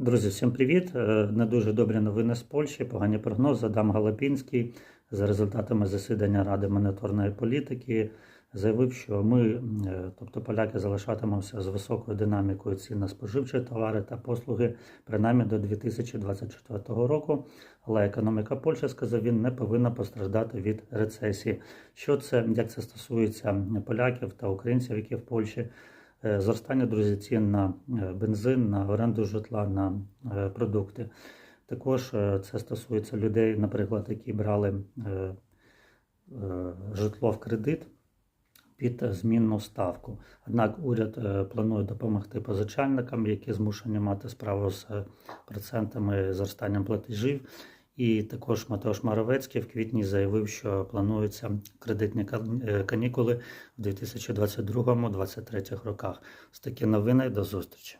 Друзі, всім привіт! Е, Не дуже добрі новини з Польщі. Погані прогнози. Адам Галапінський за результатами засідання Ради моніторної політики заявив, що ми, е, тобто поляки, залишатимемося з високою динамікою цін на споживчі товари та послуги принаймні до 2024 року. Але економіка Польщі, сказав він, не повинна постраждати від рецесії. Що це як це стосується поляків та українців, які в Польщі? Е, Зростання друзі цін на е, бензин, на оренду житла, на е, продукти. Також це стосується людей, наприклад, які брали житло в кредит під змінну ставку. Однак уряд планує допомогти позичальникам, які змушені мати справу з процентами зростанням платежів. І також Матеош Маровецький в квітні заявив, що плануються кредитні е, канікули в 2022-2023 роках. З такі новини до зустрічі.